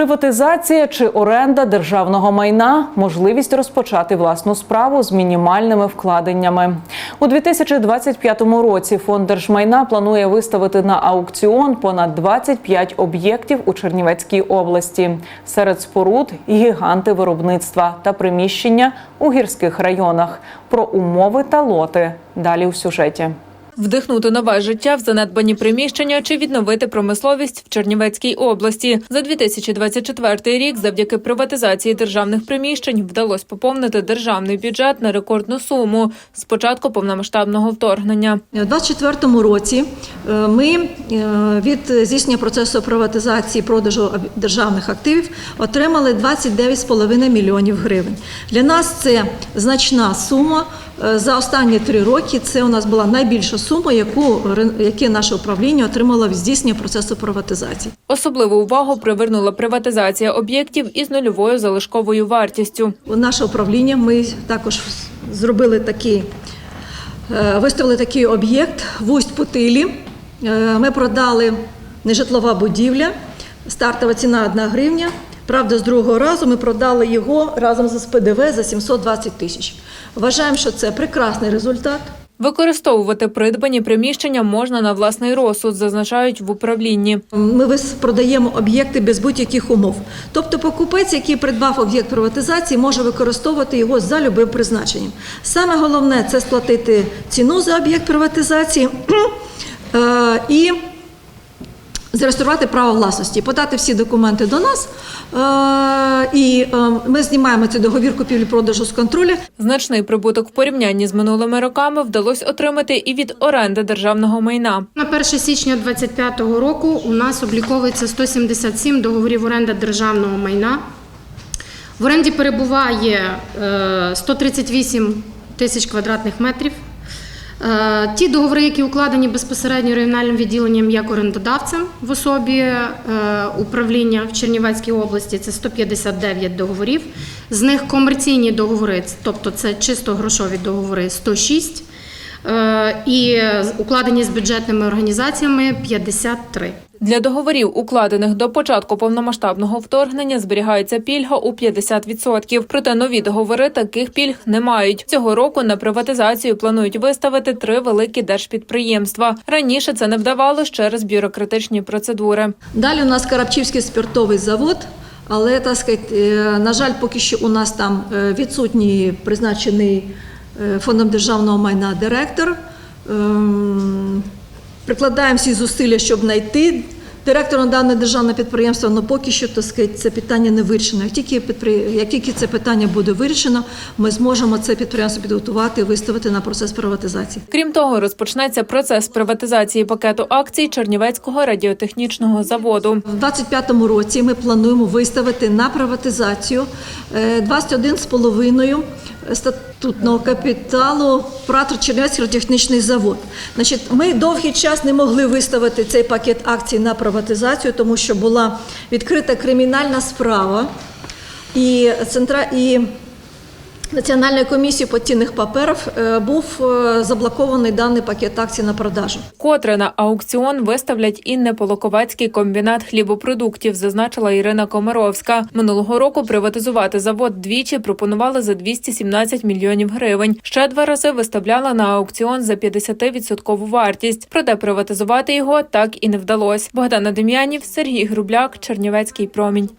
Приватизація чи оренда державного майна можливість розпочати власну справу з мінімальними вкладеннями. У 2025 році фонд держмайна планує виставити на аукціон понад 25 об'єктів у Чернівецькій області. Серед споруд гіганти виробництва та приміщення у гірських районах. Про умови та лоти далі у сюжеті. Вдихнути нове життя в занедбані приміщення чи відновити промисловість в Чернівецькій області за 2024 рік. Завдяки приватизації державних приміщень вдалося поповнити державний бюджет на рекордну суму з початку повномасштабного вторгнення. У 2024 році е, ми е, від здійснення процесу приватизації продажу державних активів отримали 29,5 мільйонів гривень. Для нас це значна сума. Е, За останні три роки це у нас була найбільша сума, яку яке наше управління отримало від здійснення процесу приватизації. Особливу увагу привернула приватизація об'єктів із нульовою залишковою вартістю. У Наше управління ми також зробили такий, е, виставили такий об'єкт в Усть-Путилі. Е, Ми продали нежитлова будівля, стартова ціна 1 гривня. Правда, з другого разу ми продали його разом з ПДВ за 720 тисяч. Вважаємо, що це прекрасний результат. Використовувати придбані приміщення можна на власний розсуд, зазначають в управлінні. Ми продаємо об'єкти без будь-яких умов. Тобто покупець, який придбав об'єкт приватизації, може використовувати його за любим призначенням. Саме головне це сплатити ціну за об'єкт приватизації е, і зареєструвати право власності, подати всі документи до нас. е, І е, ми знімаємо цей договір купівлі-продажу з контролю. Значний прибуток в порівнянні з минулими роками вдалося отримати і від оренди державного майна. На 1 січня 2025 року у нас обліковується 177 договорів оренди державного майна. В оренді перебуває е, 138 тисяч квадратних метрів. Е, Ті договори, які укладені безпосередньо регіональним відділенням як орендодавцем в особі е, управління в Чернівецькій області, це 159 договорів. З них комерційні договори, тобто це чисто грошові договори, 106. Е, і укладені з бюджетними організаціями 53. Для договорів, укладених до початку повномасштабного вторгнення, зберігається пільга у 50%. Проте нові договори таких пільг не мають. Цього року на приватизацію планують виставити три великі держпідприємства. Раніше це не вдавалося через бюрократичні процедури. Далі у нас Карабчівський спиртовий завод, але так сказати, е, на жаль, поки що у нас там е, відсутній призначений фондом державного майна директор. Ем, Прикладаємо всі зусилля, щоб знайти директора на дане державне підприємство, але поки що так сказати, це питання не вирішено. Як тільки, підпри- як тільки це питання буде вирішено, ми зможемо це підприємство підготувати і виставити на процес приватизації. Крім того, розпочнеться процес приватизації пакету акцій Чернівецького радіотехнічного заводу. В 2025 році ми плануємо виставити на приватизацію е, 21,5 статутного капіталу Пратор Чернівецький технічний завод. Значить, ми довгий час не могли виставити цей пакет акцій на приватизацію, тому що була відкрита кримінальна справа і центра і. Національною комісією по цінних паперів е, був е, заблокований даний пакет акцій на продажу. Котре на аукціон виставлять і Неполоковецький комбінат хлібопродуктів, зазначила Ірина Комаровська. Минулого року приватизувати завод двічі пропонували за 217 мільйонів гривень. Ще два рази виставляла на аукціон за 50-відсоткову вартість. Проте приватизувати його так і не вдалося. Богдана Дем'янів, Сергій Грубляк, Чернівецький промінь.